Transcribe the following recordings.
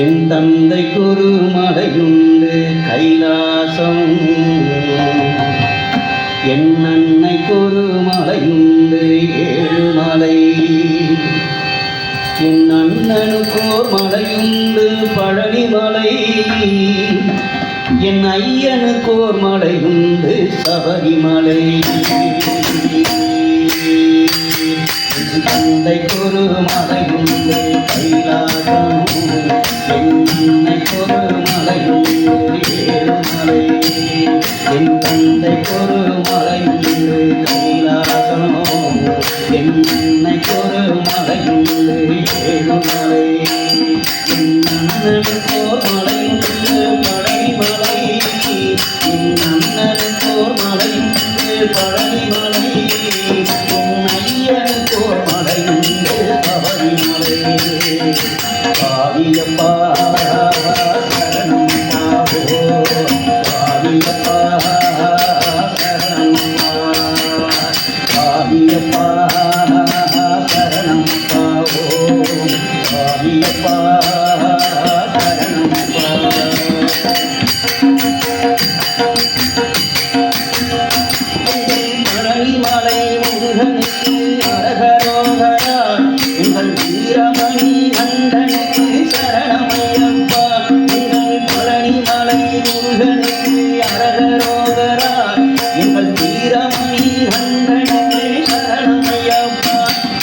என் தந்தை குருமலையுண்டு கைலாசம். என் அன்னை குருமலையுண்டு ஏழுமலை என் அண்ணனுக்கோர் மலையுண்டு பழனிமலை என் ஐயனுக்கோர் மலையுண்டு சபரிமலை என் தந்தை குருமலையுண்டு கைலாசம். குருமலையுண்டு ஏழுமலை என் தந்தை குருமலையுண்டு கைலாசம் என்னை குருமலையுண்டு ஏழுமலை என் அண்ணனுக்கோர் மலையுண்டு பழனிமலை என் அண்ணனுக்கோர் மலையுண்டு பழனிமலை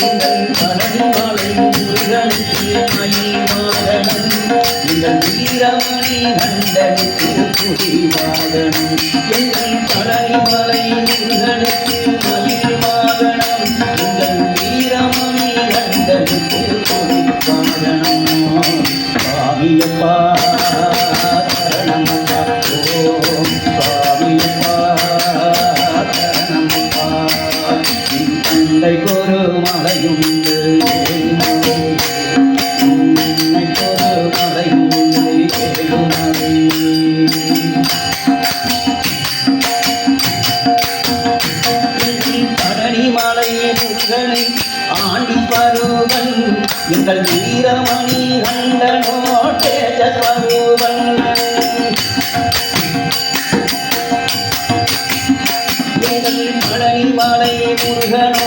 எங்கள் வீரமணி கண்டனுக்கு புரிவாகனம் எங்கள் பழனிமலை முருகனுக்கு மயில்வாகனம் எங்கள் வீரமணி கண்டனுக்கு புரிவாகனம் சுவாமியப்பா சரணமப்பா ஓம் சரணமப்பா தந்தை ஒரு எங்கள் வீரமணி கண்டனோ தேஜஸ்வரூபன் எங்கள் பழனிமலை முருகனோ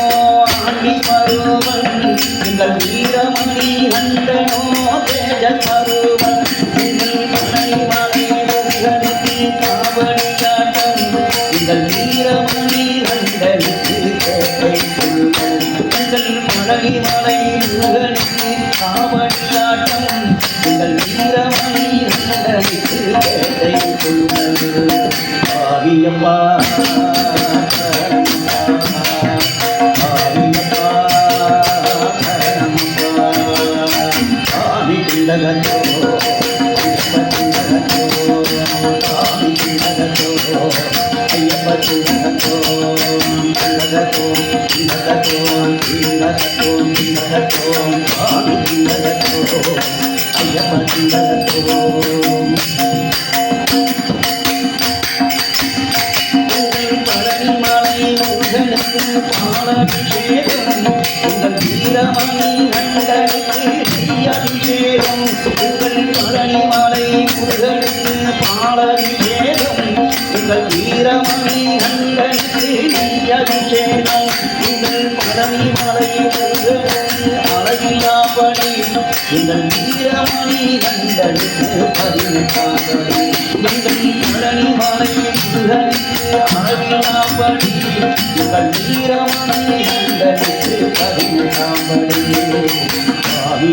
ay, ay, ay, எங்கள் வீரமணி கண்டனுக்கு பதினெட்டாம் எங்கள் பழனிமலை முருகனுக்கு எங்கள் வீரமணி கண்டனுக்கு பதினெட்டாம் படி